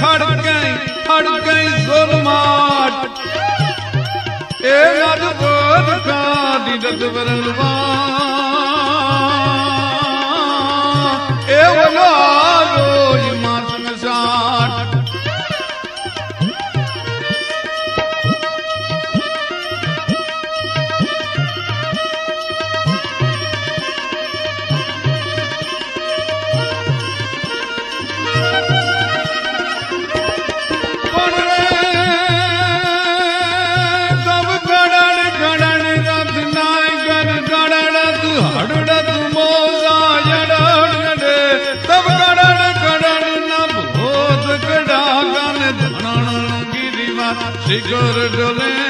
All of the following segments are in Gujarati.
થડકે ગઈ જોરમાટ એ નદ બોધ કાદી દત વરણવા એ વલાલો শিকর ডোলে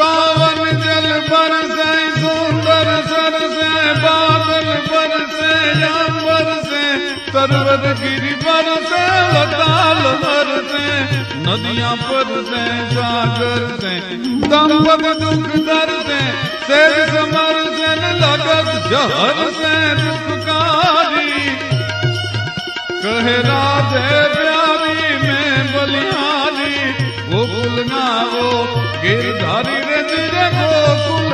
પાવન જલ બરસે સુંદર સરસે બાદલ બરસે જામ બરસે તરવર ગિરી બરસે વતાલ બરસે નદિયા પરસે, સાગર સે દંભ દુઃખ દરસે શેર સમર સે લગત જહર સે, દુઃખકારી. કહે રાધે પ્યારી, મેં બલિહારી, ગોકુલ નાવો ગિરધારી રજ રે ગોકુલ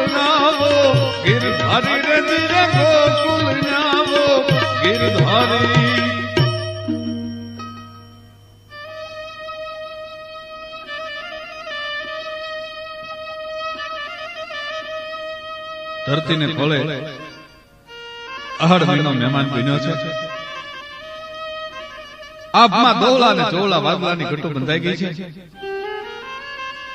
ગિરધારી રજ રે ગોકુલ ગિરધારી. ધરતીને ખોલે અહર મહિનો મહેમાન બન્યો છે. આપમાં દોલા ને ચોલા વાદલાની ઘટો બંધાઈ ગઈ છે.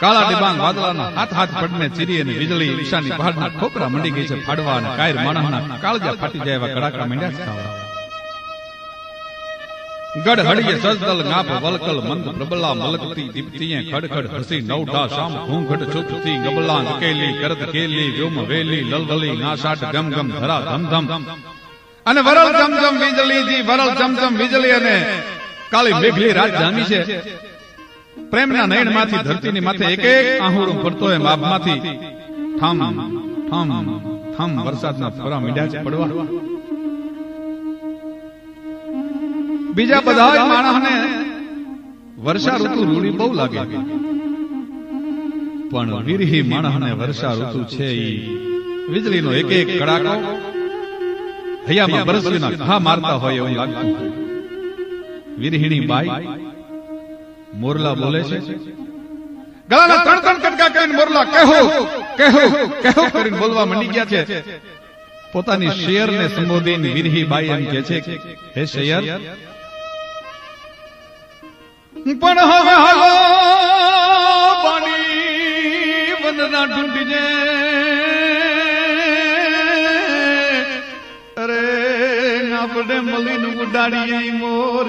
કાળા ડિબાંગ વાદળાના હાથ હાથ પડને ચીરી અને વીજળી ઈશાની પહાડના ખોપરા મંડી ગઈ છે ફાડવા અને કાયર માણસના કાળજા ફાટી જાય એવા કડાકા મંડ્યા છે ખાવા ગઢ હડીએ સજદલ ગાપ વલકલ મંદ પ્રબલા મલકતી દીપતીએ ખડખડ હસી નવડા શામ ઘૂંઘટ ચૂપતી ગબલા કેલી કરત કેલી વ્યોમ વેલી લલવલી નાશાટ ગમ ગમ ધરા ધમ ધમ અને વરલ ચમચમ વીજળી જી વરલ ચમચમ વીજળી અને કાળી મેઘલી રાત જામી છે. પ્રેમના નયનમાંથી ધરતીની માથે એક એક આહુડું ફરતો હોય માપમાંથી ઠમ ઠમ ઠમ વરસાદના ફરા મીડા પડવા બીજા બધા માણસને વર્ષા ઋતુ રૂડી બહુ લાગે. પણ વિરહી માણસને વર્ષા ઋતુ છે ઈ. વીજળીનો એક એક કડાકો હૈયામાં બરસવીના ઘા મારતા હોય એવું લાગતું વિરહીણી બાઈ મોરલા બોલે છે? ગળાના ત્રણ ત્રણ કટકા કરીને મોરલા કહો કહો કહો કરીને બોલવા મંડી ગયા છે. પોતાની શેરને સંબોધીને વિરહી બાઈ એમ કે છે. હે શેર પણ હવે હાલો પાણી વનના ઢૂંઢજે અરે આપણે મળીને ઉડાડીએ મોર.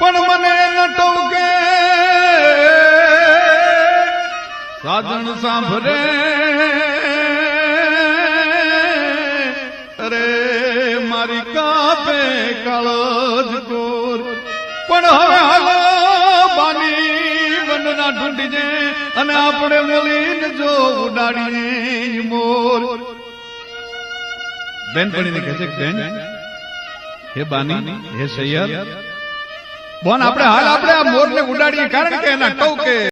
પણ મને ન ટોકે. સાધન સાંભળે. અરે, મારી કાપે કાળજ કોર પણ હવે હાલો, બાની વનના ઢૂંઢીજે અને આપણે મળીને જો ઉડાડીએ મોર. બેન બેનપણીને કહે છે, બેન, હે બાની, હે સૈયર બોન આપણે હાલ આપણે આ મોરને ઉડાડીએ. કારણ કે એના ટોકે